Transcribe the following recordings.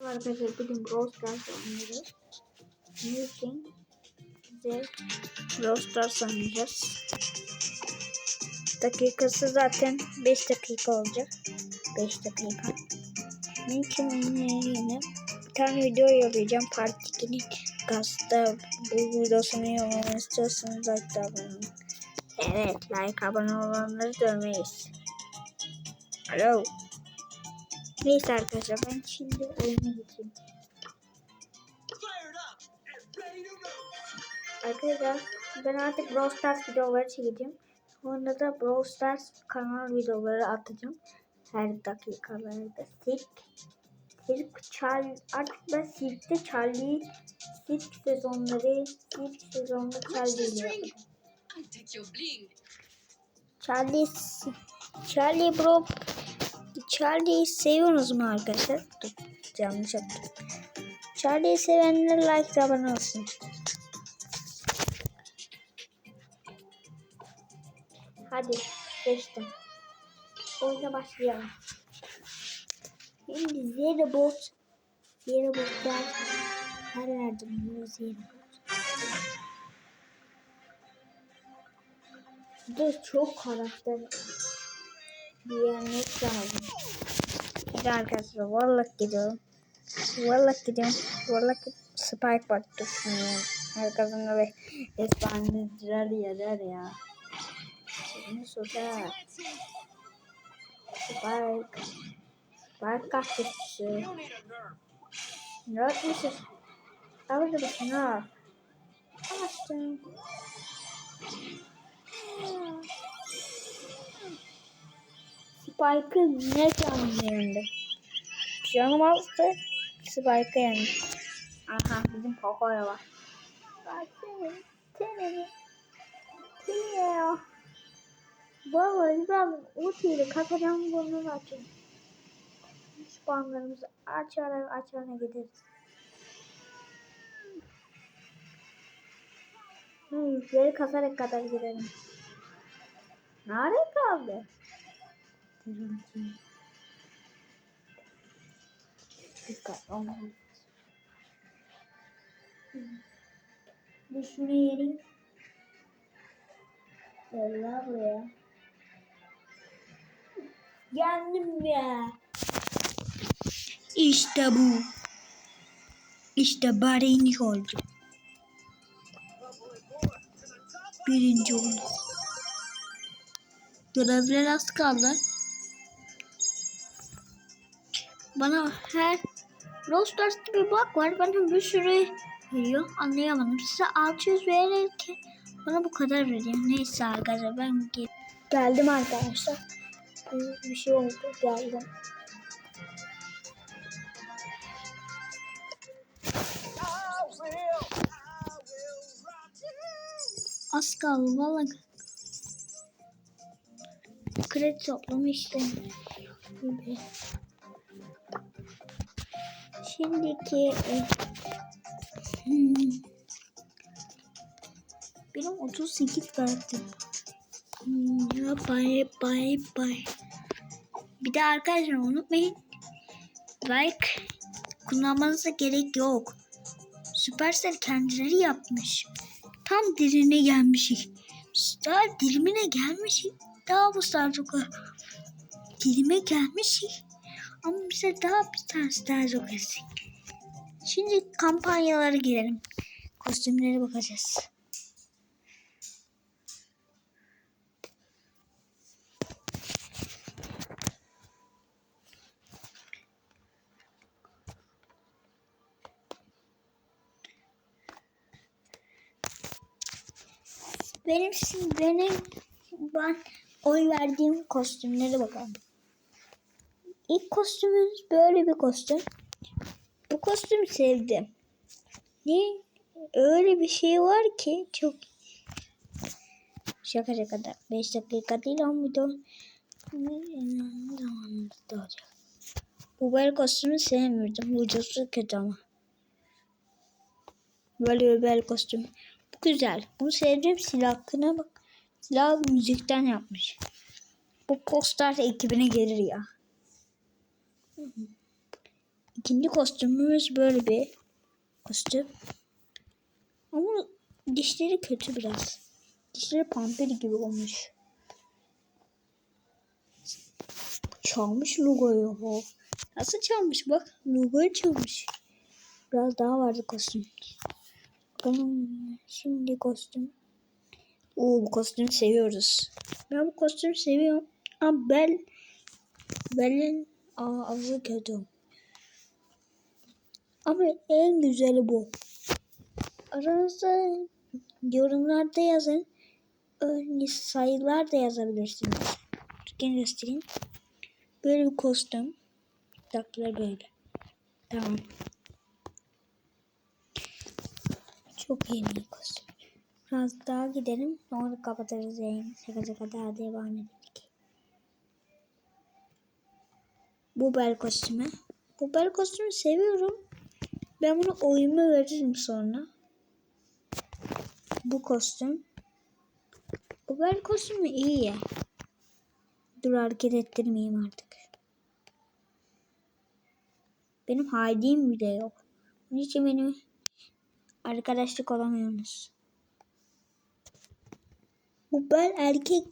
Arkadaşlar bugün Brawl Stars oynuyoruz. Niçin bize Brawl Stars oynayacağız. Dakikası zaten 5 dakika olacak. 5 dakika. Niçin oynayayım? Bir tane video yollayacağım. Part 2'nin gazete bu videosunu yollamamı istiyorsanız like abone olun. Evet like abone olanları dövmeyiz. Alo. Neyse arkadaşlar ben şimdi oyuna geçeyim. Arkadaşlar ben artık Brawl Stars videoları çekeceğim. Sonra da Brawl Stars kanal videoları atacağım. Her dakikalarda sirk. Sirk Charlie. Artık ben sirkte Charlie sirk sezonları sirk sezonunda Charlie. Charlie Charlie Bro Charlie'yi seviyorsunuz mu arkadaşlar? Dur, yanlış yaptım. Charlie'yi sevenler like abone olsun. Hadi geçtim. Oyuna başlayalım. Şimdi Zero Bot Zero Bot'lar her yerde buluyor Zero Bot. Burada çok karakter diyenlik lazım. Hadi arkadaşlar vallahi gidiyorum. Vallahi gidiyorum. Vallahi Spike bak düşünüyorum. Arkasında ve efendiler yerer ya. Şimdi soda. Spike. Spike kaçtısı. Ne? Abi de bakın ha. Açtım. Spike'ı ne canlı yerinde? Canım azdı. Spike'ı yendi. Aha bizim Poco'ya var. Bak senin. Senin. Senin. Vallahi ben ultiyle katacağım bunu açayım. Spawnlarımızı açarak açana gideriz. Hmm, yükleri kasarak kadar gidelim. Nerede kaldı? Dikkat olmalı. Bir şunu yerim. Gel buraya. Yendim ya. İşte bu. İşte barinik oldu. Birinci oldu. Görevler az kaldı. Bana her Rostars'ta bir bak var. Bana bir sürü veriyor. Anlayamadım. Size 600 verirken bana bu kadar veriyor. Neyse arkadaşlar ben gel geldim arkadaşlar. Bir şey oldu. Geldim. Az kaldı vallahi. Kredi toplama işte. Şimdiki benim 38 karakter. Hmm, ya bay bay bay. Bir de arkadaşlar unutmayın. Like kullanmanıza gerek yok. Supercell kendileri yapmış. Tam diline gelmişik. Daha dilimine gelmişik. Daha bu çok dilime gelmişik. Ama bize daha bir tanesi daha çok eksik. Şimdi kampanyalara girelim. Kostümlere bakacağız. Benim benim ben oy verdiğim kostümlere bakalım. İlk kostümümüz böyle bir kostüm. Bu kostümü sevdim. Ne? Öyle bir şey var ki çok şaka şaka da 5 dakika değil ama. Bu böyle kostümü sevmiyordum. Vücudu kötü ama. Böyle bir bel kostüm. Bu güzel. Bunu sevdim. Silahına bak. Silah müzikten yapmış. Bu poster ekibine gelir ya. İkinci kostümümüz böyle bir kostüm. Ama dişleri kötü biraz. Dişleri pampir gibi olmuş. Çalmış logoyu o. Nasıl çalmış bak. Logoyu çalmış. Biraz daha vardı kostüm. Bakalım şimdi kostüm. Oo bu kostümü seviyoruz. Ben bu kostümü seviyorum. Ama bel belin kötü. Ama en güzeli bu. Aranızda yorumlarda yazın. Öyle sayılar da yazabilirsiniz. Gene göstereyim. Böyle bir kostüm. Dakikalar böyle. Tamam. Çok iyi bir kostüm. Biraz daha gidelim. Sonra kapatırız yayını. Şaka şaka daha devam edelim. Bu bel kostümü. Bu bel kostümü seviyorum. Ben bunu oyuma veririm sonra. Bu kostüm. Bu bel kostümü iyi ya. Dur hareket ettirmeyeyim artık. Benim Heidi'm bile yok. Onun için benim arkadaşlık olamıyorsunuz. Bu bel erkek.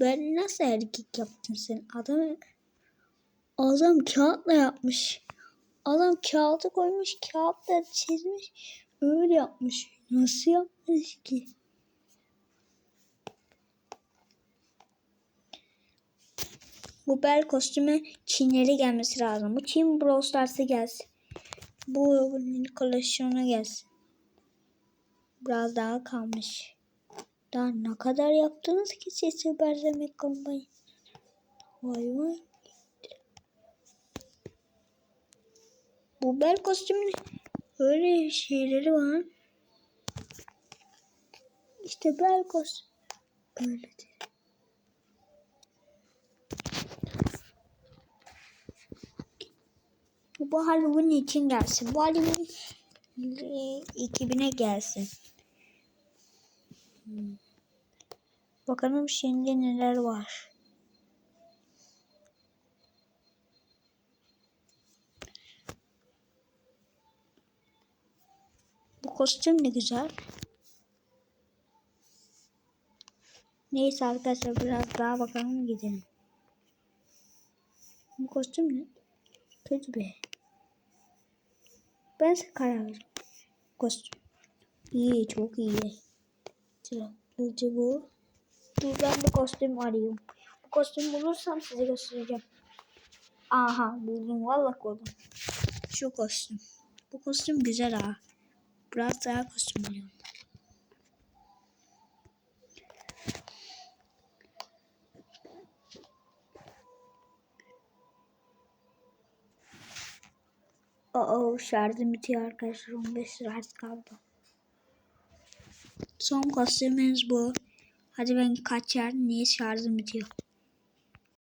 Ben nasıl erkek yaptın sen? Adam adam kağıtla yapmış. Adam kağıdı koymuş, kağıtla çizmiş. Öyle yapmış. Nasıl yapmış ki? Bu bel kostümü Çinlere gelmesi lazım. Bu Çin Brawl Stars'a gelsin. Bu koleksiyona gelsin. Biraz daha kalmış. Daha ne kadar yaptınız ki siz süper demek kampanya? Vay vay. Bu bel kostümün öyle şeyleri var. İşte bel kostüm. Öyledir. Bu Halloween için gelsin. Bu Halloween 2000'e gelsin. Hmm. Bakalım şimdi neler var. Kostüm de güzel. Neyse arkadaşlar biraz daha bakalım gidelim. Bu kostüm ne? Kötü be. Ben size karar veririm. Kostüm. İyi çok iyi. Kılıcı bu. Dur ben bir kostüm arıyorum. Bu kostüm bulursam size göstereceğim. Aha buldum vallahi buldum. Şu kostüm. Bu kostüm güzel ha. Biraz daha kostüm. Oo şarjım bitiyor arkadaşlar. 15 şarj kaldı. Son kostümümüz bu. Hadi ben kaçar. Niye şarjım bitiyor?